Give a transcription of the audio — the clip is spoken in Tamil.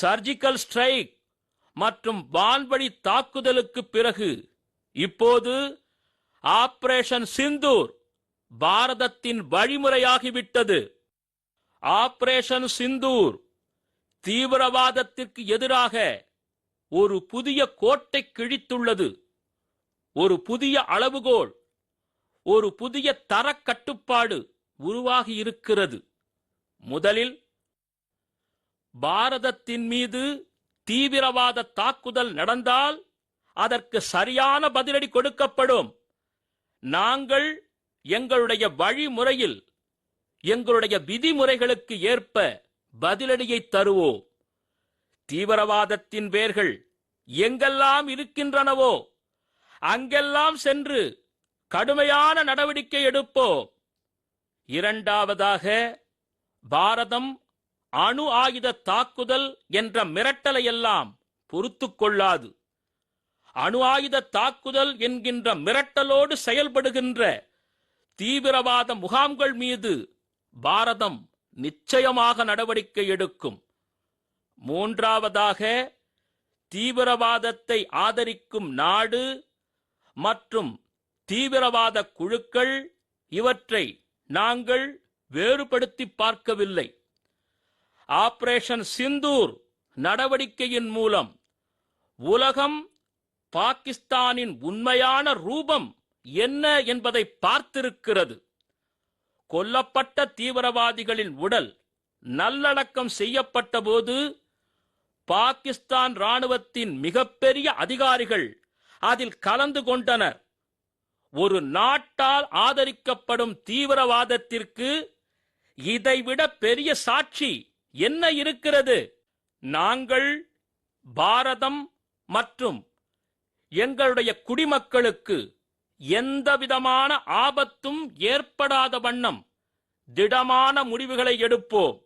சர்ஜிக்கல் ஸ்ட்ரைக் மற்றும் வான்வழி தாக்குதலுக்கு பிறகு இப்போது ஆபரேஷன் சிந்தூர் பாரதத்தின் வழிமுறையாகிவிட்டது. ஆபரேஷன் சிந்தூர் தீவிரவாதத்திற்கு எதிராக ஒரு புதிய கோட்டை கிழித்துள்ளது. ஒரு புதிய அளவுகோல் ஒரு புதிய தரக்கட்டுப்பாடு உருவாகி இருக்கிறது முதலில் பாரதத்தின் மீது தீவிரவாத தாக்குதல் நடந்தால் அதற்கு சரியான பதிலடி கொடுக்கப்படும். நாங்கள் எங்களுடைய வழிமுறையில் எங்களுடைய விதிமுறைகளுக்கு ஏற்ப பதிலடியை தருவோம். தீவிரவாதத்தின் வேர்கள் எங்கெல்லாம் இருக்கின்றனவோ அங்கெல்லாம் சென்று கடுமையான நடவடிக்கை எடுப்போம். இரண்டாவதாக பாரதம் அணு ஆயுத தாக்குதல் என்ற மிரட்டலையெல்லாம் பொறுத்து கொள்ளாது அணு ஆயுத தாக்குதல் என்கின்ற மிரட்டலோடு செயல்படுகின்ற தீவிரவாத முகாம்கள் மீது பாரதம் நிச்சயமாக நடவடிக்கை எடுக்கும். மூன்றாவதாக தீவிரவாதத்தை ஆதரிக்கும் நாடு மற்றும் தீவிரவாத குழுக்கள் இவற்றை நாங்கள் வேறுபடுத்தி பார்க்கவில்லை. ஆபரேஷன் சிந்தூர் நடவடிக்கையின் மூலம் உலகம் பாகிஸ்தானின் உண்மையான ரூபம் என்ன என்பதை பார்த்திருக்கிறது. கொல்லப்பட்ட தீவிரவாதிகளின் உடல் நல்லடக்கம் செய்யப்பட்ட போது பாகிஸ்தான் ராணுவத்தின் மிகப்பெரிய அதிகாரிகள் அதில் கலந்து கொண்டனர். ஒரு நாட்டால் ஆதரிக்கப்படும் தீவிரவாதத்திற்கு இதைவிட பெரிய சாட்சி என்ன இருக்கிறது? நாங்கள் பாரதம் மற்றும் எங்களுடைய குடிமக்களுக்கு எந்தவிதமான ஆபத்தும் ஏற்படாத வண்ணம் திடமான முடிவுகளை எடுப்போம்.